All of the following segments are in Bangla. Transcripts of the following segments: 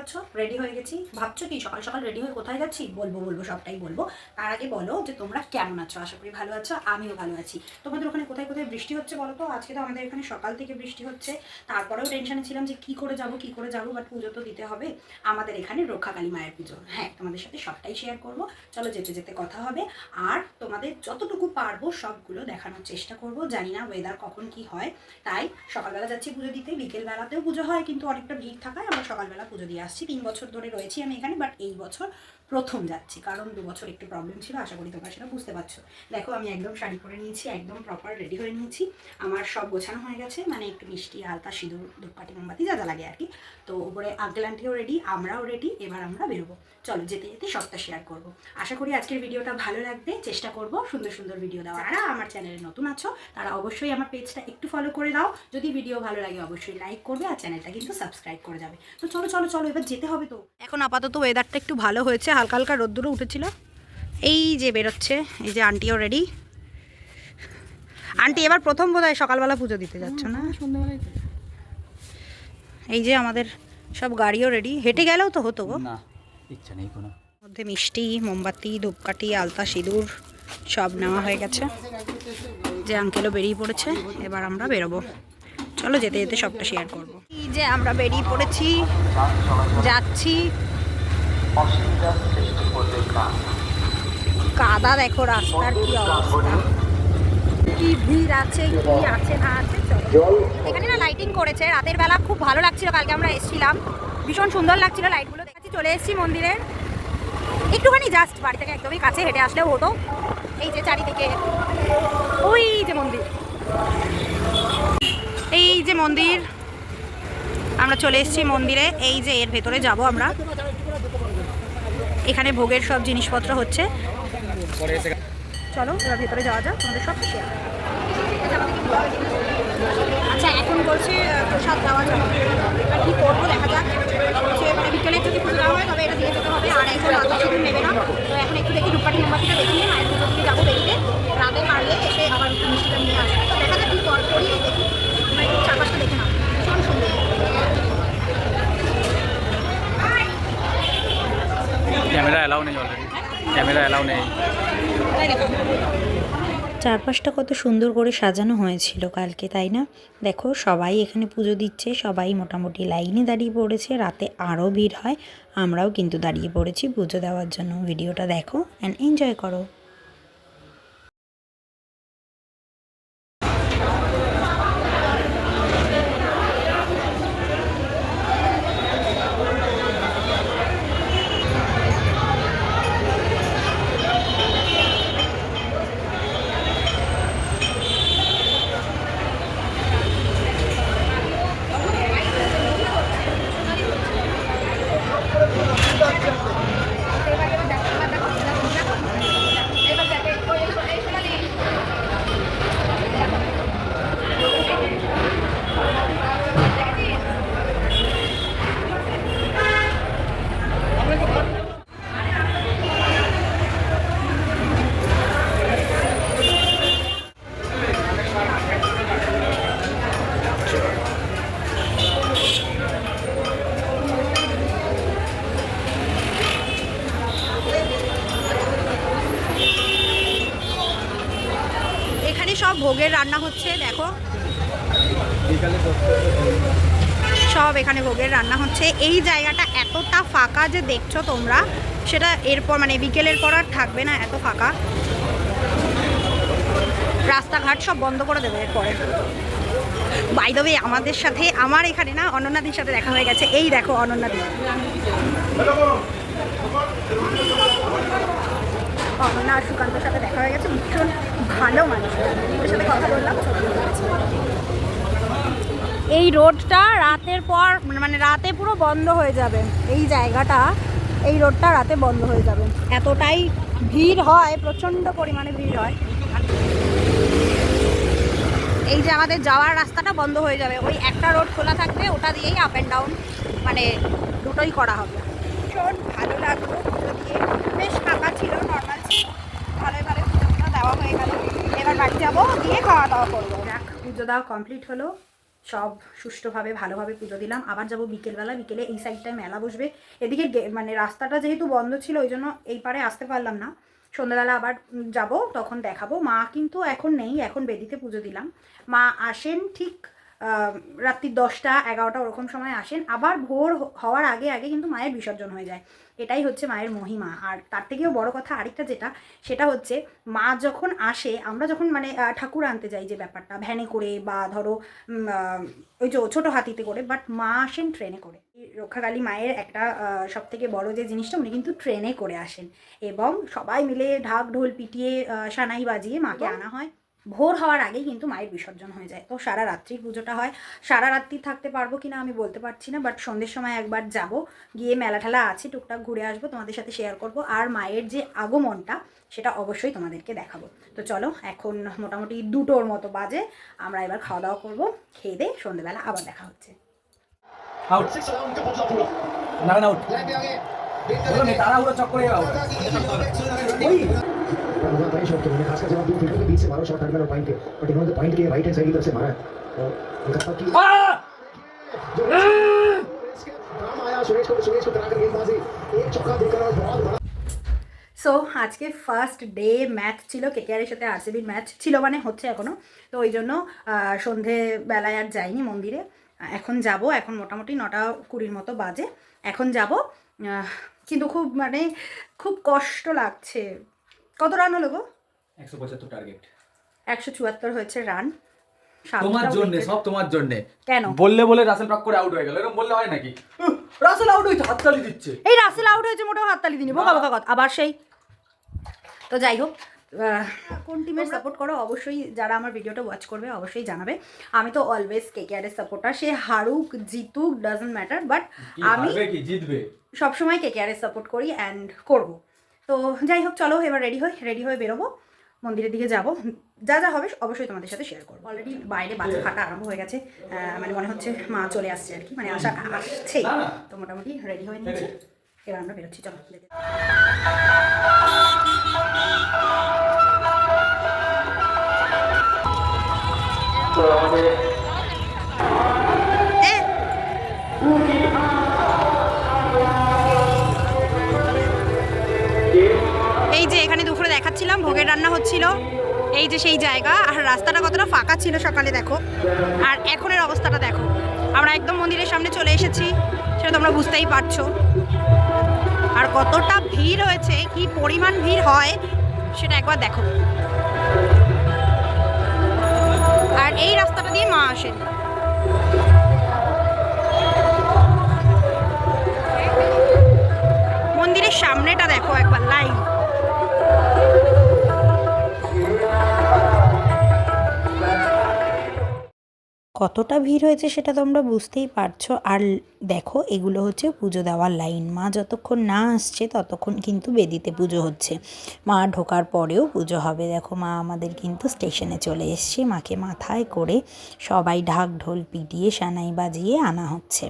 পাচ্ছ? রেডি হয়ে গেছি। ভাবছ কি, সকাল সকাল রেডি হয়ে কোথায় যাচ্ছি? বলব বলব, সবটাই বলব। তার আগে বলো যে তোমরা কেমন আছো? আশা করি ভালো আছো, আমিও ভালো আছি। তোমাদের ওখানে কোথায় কোথায় বৃষ্টি হচ্ছে বলো তো? আজকে তো আমাদের এখানে সকাল থেকে বৃষ্টি হচ্ছে। তারপরেও টেনশনে ছিলাম যে কি করে যাব, কি করে যাব বাট পুজো তো দিতে হবে। আমাদের এখানে রক্ষাকালী মায়ের পুজো। হ্যাঁ তোমাদের সাথে সবটাই শেয়ার করব। চলো যেতে যেতে কথা হবে। আর তোমাদের যতটুকু পারব, সবগুলো দেখানোর চেষ্টা করব। জানি না ওয়েদার কখন কি হয়। তাই সকালবেলা যাচ্ছি পুজো দিতে, বিকেলবেলাতেও পুজো হয়, কিন্তু অনেকটা ভিড় থাকায় আমরা সকালবেলা পুজো দিয়ে আসছি তিন বছর ধরে রয়েছি আমি এখানে বাট এই বছর প্রথম যাচ্ছি, কারণ দু বছর একটু প্রবলেম ছিল, আশা করি তোমরা সেটা বুঝতে পারছ। দেখো, আমি একদম শাড়ি পরে নিয়েছি, একদম প্রপার রেডি হয়ে নিয়েছি। আমার সব গোছানো হয়ে গেছে মানে একটু মিষ্টি আলতা সিঁদুর ধূপকাঠি মোমবাতি, যা যা লাগে আর কি। তো উপরে আঙ্কেল আন্টিও রেডি আমরাও রেডি এবার আমরা বেরোবো। চলো, যেতে যেতে সবটা শেয়ার করব। আশা করি আজকের ভিডিওটা ভালো লাগবে, চেষ্টা করব সুন্দর সুন্দর ভিডিও দেওয়া যারা আমার চ্যানেলে নতুন আছো, তারা অবশ্যই আমার পেজটা একটু ফলো করে দাও। যদি ভিডিও ভালো লাগে, অবশ্যই লাইক করবে, আর চ্যানেলটা কিন্তু সাবস্ক্রাইব করে যাবে। তো চলো চলো চলো, এবার যেতে হবে তো। এখন আপাতত ওয়েদারটা একটু ভালো হয়েছে হালকা হালকা রোদ্দুরও উঠেছিল। এই যে বেরোচ্ছে এই যে আন্টিও রেডি আন্টি এবার প্রথম বোধহয় সকালবেলা পুজো দিতে যাচ্ছ না। এই যে আমাদের সব গাড়িও রেডি হেঁটে গেলেও তো হতো গো। ইচ্ছা নেই কোনো। মধ্যে মিষ্টি মোমবাতি ধূপকাঠি আলতা সিঁদুর সব নেওয়া হয়ে গেছে। যে আঙ্কেলও বেরিয়ে পড়েছে এবার আমরা বেরোবো। চলো যেতে যেতে সবটা শেয়ার করব। এই যে আমরা বেরিয়ে পড়েছি যাচ্ছি। কাদা দেখো রাস্তার কি অবস্থা। কি ভিড় আছে কি আছে না আছে এখানে না লাইটিং করেছে। রাতের বেলা খুব ভালো লাগছিল কালকে আমরা এসেছিলাম। ভীষণ সুন্দর লাগছিল লাইটগুলো দেখাচ্ছি চলে এসেছি মন্দিরের একটুখানি জাস্ট বাড়ি থেকে একদমই কাছে হেঁটে আসলেও হতো এই যে চারিদিকে ওই যে মন্দির। এই যে মন্দির। আমরা চলে এসেছি মন্দিরে। এই যে এর ভেতরে যাব আমরা। এখানে ভোগের সব জিনিসপত্র হচ্ছে। চলো এবার ভেতরে যাওয়া যাক তোমাদের সব শেয়ার আচ্ছা এখন বলছে প্রসাদ দেওয়া যাবে এবার কী করব দেখা যাক। হচ্ছে মানে বিকেলে যদি পুজো দেওয়া হয় তবে এটা দিয়ে যেতে হবে। আর এখন রাত শুধু নেবে না। তো এখন একটু দেখি রূপাটি মোমবাতিটা দেখি মায়ের পুজো দিয়ে যাব বেরিয়ে। রাতে পারলে এসে আবার মিষ্টিটা নিয়ে আসব। তো দেখা যাক কী করি দেখি। আমরা একটু চারপাশটা দেখে নাও ভীষণ সুন্দর ক্যামেরা নেই অলরেডি ক্যামেরা নেই। চারপাশটা কত সুন্দর করে সাজানো হয়েছিল কালকে, তাই না? দেখো, সবাই এখানে পুজো দিচ্ছে, সবাই মোটামুটি লাইনে দাঁড়িয়ে পড়েছে, রাতে আরও ভিড় হয়, আমরাও কিন্তু দাঁড়িয়ে পড়েছি পুজো দেওয়ার জন্য। ভিডিওটা দেখো অ্যান্ড এনজয় করো। রান্না হচ্ছে, দেখো। সব এখানে ভোগের রান্না হচ্ছে। এই জায়গাটা এতটা ফাঁকা যে দেখছ তোমরা, সেটা এরপর মানে বিকেলের পর আর থাকবে না, এত ফাঁকা। রাস্তাঘাট সব বন্ধ করে দেবে এরপরে। বাই দেবে আমাদের সাথে, আমার এখানে না, অনন্যাদির সাথে দেখা হয়ে গেছে। এই দেখো অনন্যাদি। অনন্যা আর সুকান্তর সাথে দেখা হয়ে গেছে। ভীষণ ভালো মানুষ। সাথে কথা বললাম এই রোডটা রাতের পর মানে রাতে পুরো বন্ধ হয়ে যাবে। এই জায়গাটা, এই রোডটা রাতে বন্ধ হয়ে যাবে। এতটাই ভিড় হয়, প্রচণ্ড পরিমাণে ভিড় হয়। এই যে আমাদের যাওয়ার রাস্তাটা বন্ধ হয়ে যাবে। ওই একটা রোড খোলা থাকবে ওটা দিয়েই আপ অ্যান্ড ডাউন মানে দুটোই করা হবে। ভীষণ ভালো লাগল। ছিল নর্মাল ছিল। ভালোই ভালো পুজোটা দেওয়া হয়ে গেল। এবার বাড়ি যাব খাওয়া দাওয়া করব। পুজো দেওয়া কমপ্লিট হলো। সব সুষ্ঠুভাবে, ভালোভাবে পুজো দিলাম। আবার যাব বিকেলবেলা। বিকেলে এই সাইডটায় মেলা বসবে। এদিকে মানে রাস্তাটা যেহেতু বন্ধ ছিল, ওই জন্য এই পারে আসতে পারলাম না। সন্ধ্যাবেলা আবার যাব, তখন দেখাবো। মা কিন্তু এখন নেই, এখন বেদিতে পুজো দিলাম। মা আসেন ঠিক রাত্রি দশটা এগারোটা ওরকম সময় আসেন। আবার ভোর হওয়ার আগে আগে কিন্তু মায়ের বিসর্জন হয়ে যায়। এটাই হচ্ছে মায়ের মহিমা। আর তার থেকেও বড় কথা আরেকটা যেটা সেটা হচ্ছে মা যখন আসে আমরা যখন মানে ঠাকুর আনতে যাই যে ব্যাপারটা ভ্যানে করে বা ধরো ওই যে ছোটো হাতিতে করে বাট মা আসেন ট্রেনে করে। রক্ষাকালী মায়ের একটা সব থেকে বড় যে জিনিসটা উনি কিন্তু ট্রেনে করে আসেন। এবং সবাই মিলে ঢাক ঢোল পিটিয়ে সানাই বাজিয়ে মাকে আনা হয়। ভোর হওয়ার আগেই কিন্তু মায়ের বিসর্জন হয়ে যায়। তো সারা রাত্রির পুজোটা হয়। সারা রাত্রি থাকতে পারব কিনা আমি বলতে পারছি না বাট সন্ধ্যের সময় একবার যাব। গিয়ে মেলা ঠেলা আছে টুকটাক ঘুরে আসব তোমাদের সাথে শেয়ার করব। আর মায়ের যে আগমনটা সেটা অবশ্যই তোমাদেরকে দেখাবো। তো চলো এখন মোটামুটি দুটোর মতো বাজে। আমরা এবার খাওয়া দাওয়া করব খেয়ে দিয়ে সন্ধ্যেবেলা আবার দেখা হচ্ছে। না না নি তাড়াহুড়ো চক্করে আউট ওই हुआ था शॉट के मैंने खासकर जब आप दो फील्डर के बीच से मारो शॉट टर्मिनल पॉइंट पे बट इन्होंने पॉइंट के राइट हैंड साइड की तरफ से मारा है और उनका पक्की আহ! जो इसके काम आया सुरेश को सुरेश को कराकर गेंदबाजी एक चौका देकर और बहुत बड़ा সো আজকে ফার্স্ট ডে ম্যাচ ছিল কেকেআরের সাথে আরসিবির ম্যাচ ছিল মানে হচ্ছে এখনও তো ওই জন্য আহ, সন্ধেবেলায় আর যাইনি মন্দিরে আহ, এখন যাব এখন মোটামুটি নটা কুড়ির মতো বাজে এখন যাব আহ, কিন্তু খুব মানে খুব কষ্ট লাগছে কত রান হলো গো? একশো পঁচাত্তর টার্গেট একশো চুয়াত্তর হয়েছে রান তোমার জন্য সব তোমার জন্য। কেন? বললে বলে রাসেল টক করে আউট হয়ে গেল। এরকম বললে হয় নাকি? রাসেল আউট হইতে হাততালি দিচ্ছে। এই রাসেল আউট হয়েছে মোটেও হাততালি দিনি বোকা বোকা কথা। আবার সেই। তো যাই হোক আহ, কোন টিমের সাপোর্ট করো অবশ্যই যারা আমার ভিডিওটা ওয়াচ করবে অবশ্যই জানাবে। আমি তো অলওয়েজ কে কে আরের সাপোর্টার সে হারুক জিতুক ডাজন্ট ম্যাটার বাট আমি জিতবে? সবসময় কে কে আরের সাপোর্ট করি অ্যান্ড করব। তো যাই হোক চলো এবার রেডি হই রেডি হয়ে বেরোবো। মন্দিরের দিকে যাব। যা যা হবে অবশ্যই তোমাদের সাথে শেয়ার করব। অলরেডি বাইরে বাজে ফাটা আরম্ভ হয়ে গেছে। মানে মনে হচ্ছে মা চলে আসছে আর কি। মানে আসা আসছেই। তো মোটামুটি রেডি হয়ে নিয়েছি। এবার আমরা বেরোচ্ছি চলো। দেখে এই ভোগের রান্না হচ্ছিল। এই যে সেই জায়গা, আর রাস্তাটা কতটা ফাঁকা ছিল সকালে দেখো। আর এখনের অবস্থাটা দেখো। আমরা একদম মন্দিরের সামনে চলে এসেছি, সেটা তোমরা বুঝতেই পারছ। আর কতটা ভিড় হয়েছে, কি পরিমাণ ভিড় হয়, সেটা একবার দেখো। আর এই রাস্তাটা দিয়ে মা আসেন। মন্দিরের সামনেটা দেখো একবার, লাইন। কতটা ভিড় হয়েছে সেটা তোমরা বুঝতেই পারছ। আর দেখো, এগুলো হচ্ছে পুজো দেওয়ার লাইন। মা যতক্ষণ না আসছে, ততক্ষণ কিন্তু বেদিতে পুজো হচ্ছে। মা ঢোকার পরেও পুজো হবে। দেখো, মা আমাদের কিন্তু স্টেশনে চলে এসছে। মাকে মাথায় করে সবাই ঢাক ঢোল পিটিয়ে, সানাই বাজিয়ে আনা হচ্ছে।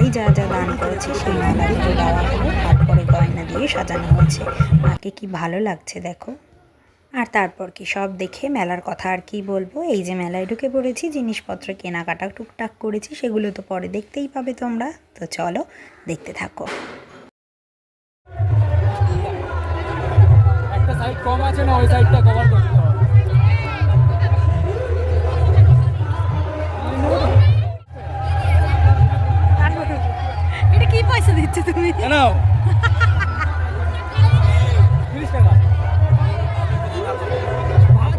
সবাই যা যা দান করেছে, সেই মালাগুলো দেওয়া হলো তারপরে গয়না দিয়ে সাজানো হয়েছে। মাকে কি ভালো লাগছে দেখো? আর তারপর কি, সব দেখে মেলার কথা আর কি বলব? এই যে মেলায় ঢুকে পড়েছি, জিনিসপত্র কেনাকাটা টুকটাক করেছি, সেগুলো তো পরে দেখতেই পাবে তোমরা। তো চলো, দেখতে থাকো। কম আছে না, ওই সাইডটা কভার করতে পয়সা দিচ্ছে তুমি? নাও। তিরিশ টাকা।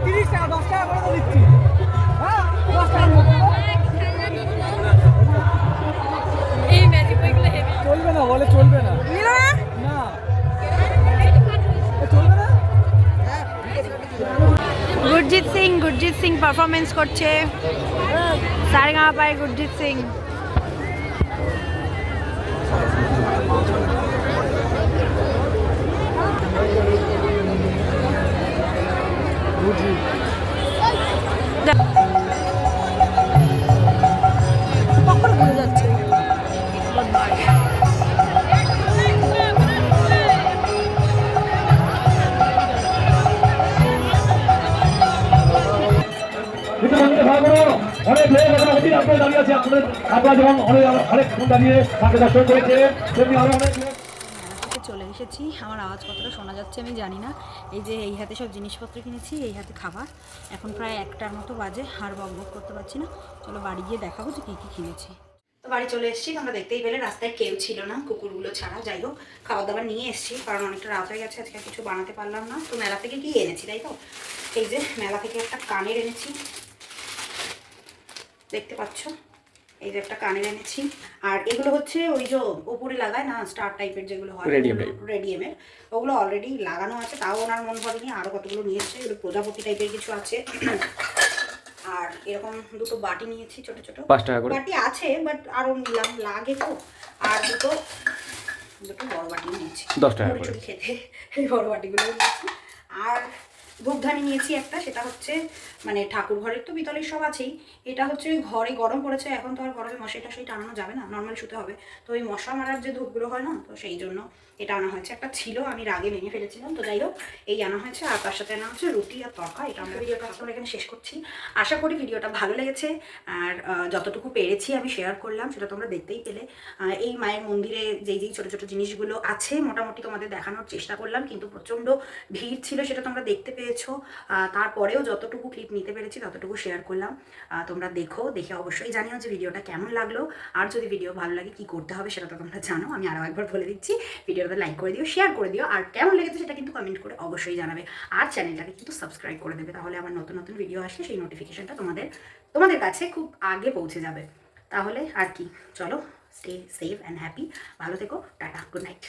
তিরিশ টাকা দশ টাকা করে তো দিচ্ছি। হ্যাঁ দশ টাকার মতো এই ম্যাজিক বইগুলো হেভি চলবে না বলে চলবে না। না? না। চলবে না? গুরজিৎ সিং গুরজিৎ সিং পারফরমেন্স করছে। সারেগা পায় গুরজিৎ সিং। আপনারা যেমন অনেক দাঁড়িয়ে তাকে দর্শন করেছে। তেমনি আরও অনেক চলে এসেছি। আমার আওয়াজ কতটা শোনা যাচ্ছে আমি জানি না। এই যে এই হাতে সব জিনিসপত্র কিনেছি এই হাতে খাবার। এখন প্রায় একটার মতো বাজে আর বক বক করতে পারছি না। চলো বাড়ি গিয়ে দেখাবো যে কী কী কিনেছি। তো বাড়ি চলে এসেছি আমরা দেখতেই পেলে রাস্তায় কেউ ছিল না কুকুরগুলো ছাড়া। যাই হোক খাবার দাবার নিয়ে এসেছি কারণ অনেকটা রাত হয়ে গেছে আজকে কিছু বানাতে পারলাম না। তো মেলা থেকে কি এনেছি তাই তো? এই যে মেলা থেকে একটা কানের এনেছি। দেখতে পাচ্ছ? এই যে একটা কানের এনেছি। আর এগুলো হচ্ছে ওই যে উপরে লাগায় না স্টার টাইপের যেগুলো হয়. রেডিয়ামের ওগুলো অলরেডি লাগানো আছে তাও ওনার মন ভরেনি আরও কতগুলো নিয়ে এসছে এগুলো প্রজাপতি টাইপের কিছু আছে। আর এরকম দুটো বাটি নিয়েছি ছোট ছোট। পাঁচ টাকা করে। বাটি আছে বাট আরও নিলাম লাগে তো। আর দুটো দুটো বড় বাটি নিয়েছি। দশ টাকা করে। খেতে এই বড় বাটিগুলো নিয়েছি। আর ধূপধানি নিয়েছি একটা সেটা হচ্ছে মানে ঠাকুর ঘরের তো পিতলের সব আছেই। এটা হচ্ছে ওই ঘরে গরম পড়েছে এখন তো আর ঘরে মশাই টশাই টানানো যাবে না নর্মাল শুতে হবে। তো ওই মশা মারার যে ধূপগুলো হয় না তো সেই জন্য এটা আনা হয়েছে। একটা ছিল আমি রাগে ভেঙে ফেলেছিলাম তো যাই হোক এই আনা হয়েছে আর তার সাথে আনা হচ্ছে রুটি আর তরকা এটা আমরা ভিডিওটা আসলে এখানে শেষ করছি। আশা করি ভিডিওটা ভালো লেগেছে আর যতটুকু পেরেছি আমি শেয়ার করলাম সেটা তোমরা দেখতেই পেলে। এই মায়ের মন্দিরে যেই যেই ছোটো ছোটো জিনিসগুলো আছে মোটামুটি তোমাদের দেখানোর চেষ্টা করলাম কিন্তু প্রচণ্ড ভিড় ছিল সেটা তোমরা দেখতে পেয়েছ। আহ, তারপরেও যতটুকু ক্লিপ নিতে পেরেছি ততটুকু শেয়ার করলাম। তোমরা দেখো দেখে অবশ্যই জানিও যে ভিডিওটা কেমন লাগল। আর যদি ভিডিও ভালো লাগে কি করতে হবে সেটা তো তোমরা জানো আমি আরও একবার বলে দিচ্ছি। ভিডিওটা লাইক করে দিও শেয়ার করে দিও। আর কেমন লেগেছে সেটা কিন্তু কমেন্ট করে অবশ্যই জানাবে। আর চ্যানেলটাকে কিন্তু সাবস্ক্রাইব করে দেবে তাহলে আমার নতুন নতুন ভিডিও আসলে সেই নোটিফিকেশনটা তোমাদের তোমাদের কাছে খুব আগে পৌঁছে যাবে। তাহলে আর কি চলো স্টে সেফ অ্যান্ড হ্যাপি ভালো থেকো টাটা গুড নাইট